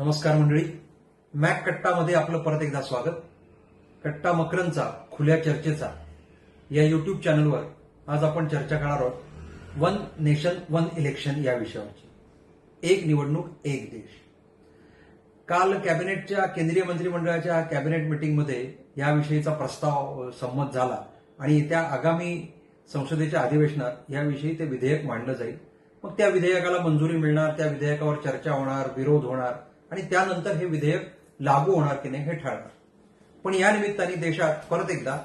नमस्कार मंडळी. मॅक कट्टामध्ये आपलं परत एकदा स्वागत. कट्टा मकरंचा खुल्या चर्चेचा. या युट्यूब चॅनलवर आज आपण चर्चा करणार आहोत वन नेशन वन इलेक्शन या विषयावरची. एक निवडणूक एक देश. काल कॅबिनेटच्या केंद्रीय मंत्रिमंडळाच्या कॅबिनेट मिटिंगमध्ये याविषयीचा प्रस्ताव संमत झाला आणि त्या आगामी संसदेच्या अधिवेशनात याविषयी ते विधेयक मांडलं जाईल. मग त्या विधेयकाला मंजुरी मिळणार त्या विधेयकावर चर्चा होणार विरोध होणार. आणि त्यानंतर हे विधेयक लागू होणार की नाही हे ठरणार. पण या निमित्ताने देशात परत एकदा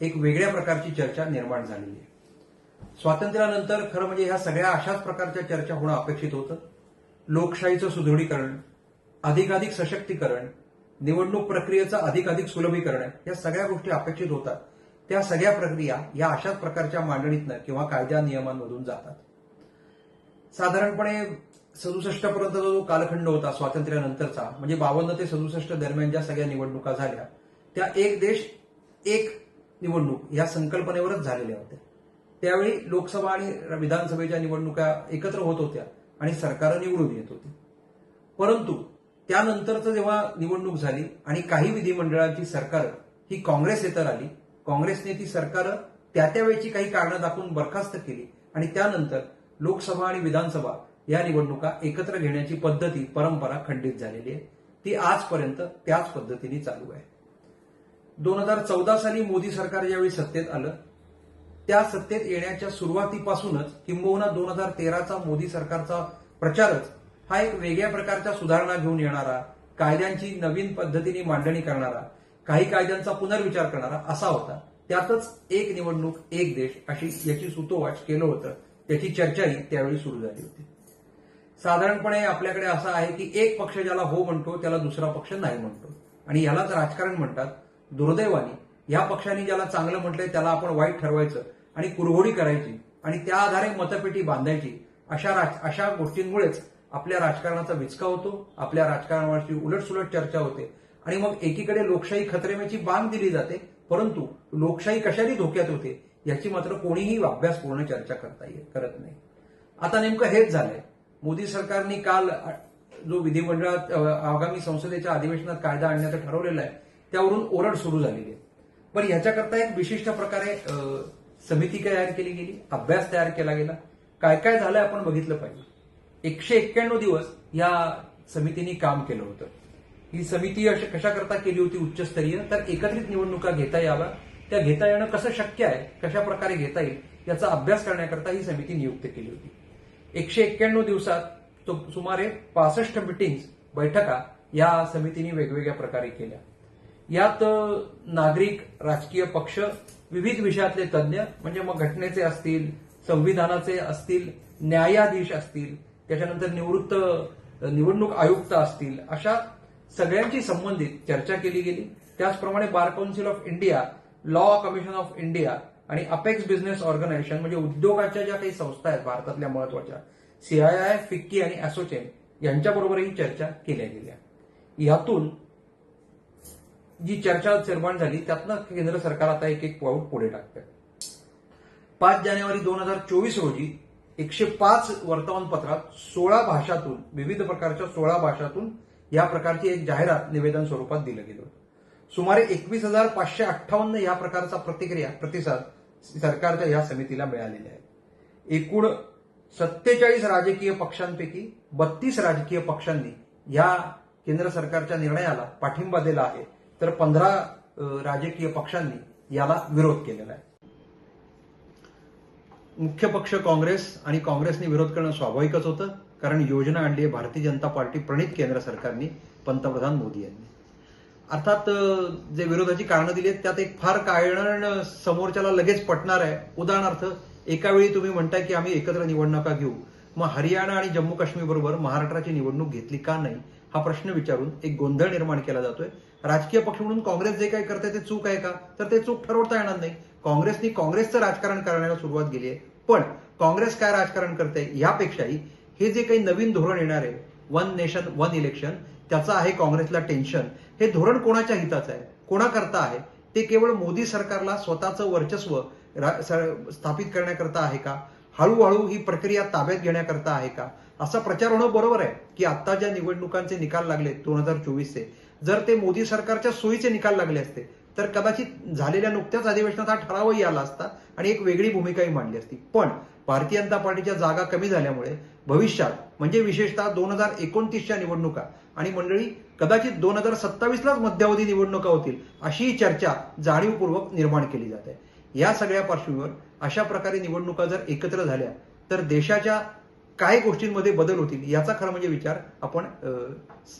एक वेगळ्या प्रकारची चर्चा निर्माण झालेली आहे. स्वातंत्र्यानंतर खरं म्हणजे ह्या सगळ्या अशाच प्रकारच्या चर्चा होणं अपेक्षित होतं. लोकशाहीचं सुदृढीकरण अधिकाधिक सशक्तीकरण निवडणूक प्रक्रियेचं अधिकाधिक सुलभीकरण या सगळ्या गोष्टी अपेक्षित होतात. त्या सगळ्या प्रक्रिया या अशाच प्रकारच्या मांडणीतनं किंवा कायद्या नियमांमधून जातात. साधारणपणे सदुसष्ट पर्यंत जो कालखंड होता स्वातंत्र्यानंतरचा म्हणजे बावन्न ते सदुसष्ट दरम्यान ज्या सगळ्या निवडणुका झाल्या त्या एक देश एक निवडणूक या संकल्पनेवरच झालेल्या होत्या. त्यावेळी लोकसभा आणि विधानसभेच्या निवडणुका एकत्र होत होत्या आणि सरकार निवडून येत होती. परंतु त्यानंतरचं जेव्हा निवडणूक झाली आणि काही विधिमंडळांची सरकार ही काँग्रेस येतर आली काँग्रेसने ती सरकार त्या त्यावेळची काही कारणं दाखवून बरखास्त केली आणि त्यानंतर लोकसभा आणि विधानसभा या निवडणुका एकत्र घेण्याची पद्धती परंपरा खंडित झालेली आहे. ती आजपर्यंत त्याच पद्धतीने चालू आहे. दोन हजार चौदा साली मोदी सरकार ज्यावेळी सत्तेत आलं त्या सत्तेत येण्याच्या सुरुवातीपासूनच किंबहुना दोन हजार तेराचा मोदी सरकारचा प्रचारच हा एक वेगळ्या प्रकारच्या सुधारणा घेऊन येणारा कायद्यांची नवीन पद्धतीने मांडणी करणारा काही कायद्यांचा पुनर्विचार करणारा असा होता. त्यातच एक निवडणूक एक देश अशी याची सुतोवाच केलं होतं. त्याची चर्चाही त्यावेळी सुरू झाली होती. साधारणपणे आपल्याकडे असं आहे की एक पक्ष ज्याला हो म्हणतो त्याला दुसरा पक्ष नाही म्हणतो. आणि यालाच राजकारण म्हणतात दुर्दैवाने. या पक्षाने ज्याला चांगलं म्हटलंय त्याला आपण वाईट ठरवायचं आणि कुरघोडी करायची आणि त्या आधारे मतपेटी बांधायची अशा राज अशा गोष्टींमुळेच आपल्या राजकारणाचा विचका होतो आपल्या राजकारणावरची उलटसुलट चर्चा होते. आणि मग एकीकडे लोकशाही खतरेमेची बांध दिली जाते परंतु लोकशाही कशाने धोक्यात होते याची मात्र कोणीही अभ्यासपूर्ण चर्चा करता येत करत नाही. आता नेमकं हेच झालंय. मोदी सरकारने काल जो विधिमंडळात आगामी संसदेच्या अधिवेशनात कायदा आणण्याचं ठरवलेलं आहे त्यावरून ओरड सुरू झालेली आहे. पण ह्याच्याकरता एक विशिष्ट प्रकारे समिती तयार केली गेली? अभ्यास तयार केला गेला. काय काय झालंय आपण बघितलं पाहिजे. एकशे एक्क्याण्णव दिवस या समितीने काम केलं होतं. ही समिती कशाकरता केली होती उच्चस्तरीय? तर एकत्रित निवडणुका घेता याव्या. त्या घेता येणं कसं शक्य आहे? कशा प्रकारे घेता येईल? याचा अभ्यास करण्याकरता ही समिती नियुक्त केली होती. एकशे एक्क्याण्णव दिवसात तो सुमारे पासष्ट मिटिंग्स बैठका या समितीने वेगवेगळ्या प्रकारे केल्या. यात नागरिक राजकीय पक्ष विविध विषयातले तज्ज्ञ म्हणजे मग घटनेचे असतील संविधानाचे असतील न्यायाधीश असतील त्याच्यानंतर निवृत्त निवडणूक आयुक्त असतील अशा सगळ्यांची संबंधित चर्चा केली गेली. त्याचप्रमाणे bar council of India law commission of India आणि अपेक्स बिझनेस ऑर्गनायझेशन म्हणजे उद्योगाच्या ज्या काही संस्था आहेत भारतातल्या महत्त्वाच्या सीआयआय फिक्की आणि असोचेम यांच्याबरोबरही चर्चा केल्या गेल्या. यातून जी चर्चा निर्माण झाली त्यातनं केंद्र सरकार आता एक एक पाऊल पुढे टाकतंय. पाच जानेवारी दोन हजार चोवीस रोजी एकशे पाच वर्तमानपत्रात सोळा भाषातून विविध प्रकारच्या सोळा भाषातून या प्रकारची एक जाहिरात निवेदन स्वरूपात दिलं गेलं होतं. सुमारे एकवीस हजार पाचशे अठ्ठावन्न या प्रकारचा प्रतिक्रिया प्रतिसाद सरकारच्या या समितीला मिळालेला आहे. एकूण सत्तेचाळीस राजकीय पक्षांपैकी बत्तीस राजकीय पक्षांनी या केंद्र सरकारच्या निर्णयाला पाठिंबा दिला आहे. तर पंधरा राजकीय पक्षांनी याला विरोध केलेला आहे. मुख्य पक्ष काँग्रेस आणि काँग्रेसने विरोध करणं स्वाभाविकच होतं कारण योजना आणली आहे भारतीय जनता पार्टी प्रणित केंद्र सरकारने पंतप्रधान मोदी यांनी. अर्थात जे विरोधाची कारणं दिली आहेत त्यात एक फार कारण समोरच्याला लगेच पटणार आहे. उदाहरणार्थ एका वेळी तुम्ही म्हणताय की आम्ही एकत्र निवडणुका घेऊ. मग हरियाणा आणि जम्मू काश्मीर बरोबर महाराष्ट्राची निवडणूक घेतली का नाही? हा प्रश्न विचारून एक गोंधळ निर्माण केला जातोय. राजकीय पक्ष म्हणून काँग्रेस जे काही करते ते चूक आहे का? तर ते चूक ठरवता येणार नाही. काँग्रेसनी काँग्रेसचं राजकारण करण्याला सुरुवात केली आहे. पण काँग्रेस काय राजकारण करते यापेक्षाही हे जे काही नवीन धोरण येणार आहे वन नेशन वन इलेक्शन त्याचं आहे काँग्रेसला टेन्शन. हे धोरण कोणाच्या हिताचं आहे? कोणाकरता आहे? ते केवळ मोदी सरकारला स्वतःचं वर्चस्व स्थापित करण्याकरता आहे का? हळूहळू ही प्रक्रिया ताब्यात घेण्याकरता आहे का? असा प्रचार होणं बरोबर आहे की आता ज्या निवडणुकांचे निकाल लागले दोन हजार चोवीसचे जर ते मोदी सरकारच्या सोयीचे निकाल लागले असते तर कदाचित झालेल्या नुकत्याच अधिवेशनात हा ठरावही आला असता आणि एक वेगळी भूमिकाही मांडली असती. पण भारतीय जनता पार्टीच्या जागा कमी झाल्यामुळे भविष्यात म्हणजे विशेषतः दोन हजार एकोणतीसच्या निवडणुका आणि मंडळी कदाचित दोन हजार सत्तावीसलाच मध्यावधी निवडणुका होतील अशी चर्चा जाणीवपूर्वक निर्माण केली जाते. या सगळ्या पार्श्वभूमीवर अशा प्रकारे निवडणुका जर एकत्र झाल्या तर देशाच्या काय गोष्टींमध्ये बदल होतील याचा खरं म्हणजे विचार आपण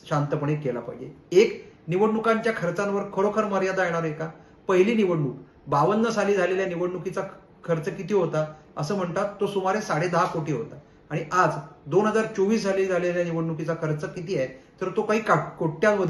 शांतपणे केला पाहिजे. एक निवडणुकांच्या खर्चांवर खरोखर मर्यादा येणार आहे का? पहिली निवडणूक बावन्न साली झालेल्या निवडणुकीचा खर्च किती होता असं म्हणतात तो सुमारे साडे दहा कोटी होता. आणि आज दोन हजार चोवीस साली झालेल्या निवडणुकीचा खर्च किती आहे तर तो काही का-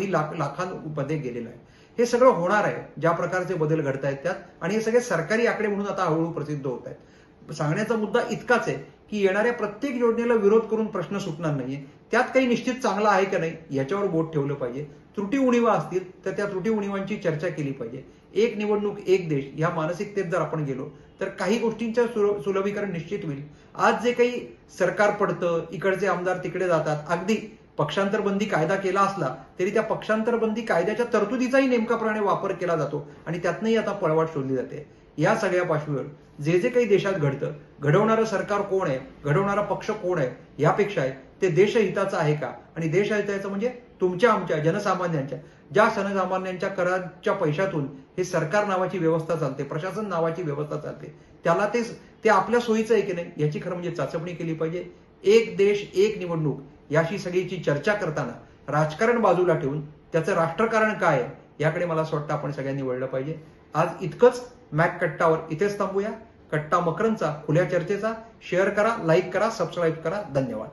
लाख लाखांमध्ये गेलेला आहे. हे सगळं होणार आहे ज्या प्रकारचे बदल घडत आहेत त्यात आणि हे सगळे सरकारी आकडे म्हणून आता हळूहळू प्रसिद्ध होत आहेत. सांगण्याचा मुद्दा इतकाच आहे की येणाऱ्या प्रत्येक योजनेला विरोध करून प्रश्न सुटणार नाहीये. त्यात काही निश्चित चांगला आहे का नाही याच्यावर बोट ठेवलं पाहिजे. त्रुटी उणीवा असतील तर त्या त्रुटी उणीवांची चर्चा केली पाहिजे. एक निवडणूक एक देश या मानसिकतेत जर आपण गेलो तर काही गोष्टींच्या सुल- सुलभीकरण निश्चित होईल. आज जे काही सरकार पडतं इकडचे आमदार तिकडे जातात अगदी पक्षांतर बंदी कायदा केला असला तरी त्या पक्षांतर बंदी कायद्याच्या तरतुदीचाही नेमकाप्रमाणे वापर केला जातो आणि त्यातनंही आता पळवाट शोधली जाते. या सगळ्या पार्श्वभूमीवर जे जे काही देशात घडतं घडवणारं सरकार कोण आहे घडवणारा पक्ष कोण आहे यापेक्षा आहे ते देशहिताचं आहे का? आणि देशहिताचं म्हणजे तुमच्या आमच्या जनसामान्यांच्या ज्या जनसामान्यांच्या कराच्या पैशातून हे सरकार नावाची व्यवस्था चालते प्रशासन नावाची व्यवस्था चालते त्याला ते ते आपल्या सोयीचं आहे की नाही याची खरं म्हणजे चाचपणी केली पाहिजे. एक देश एक निवडणूक याशी सगळीची चर्चा करताना राजकारण बाजूला ठेवून त्याचं राष्ट्रकारण काय आहे याकडे मला असं वाटतं आपण सगळ्यांनी वळलं पाहिजे. आज इतकंच मॅक कट्टावर इथेच थांबूया. कट्टा मकरंचा खुल्या चर्चेचा शेअर करा लाईक करा सबस्क्राईब करा. धन्यवाद.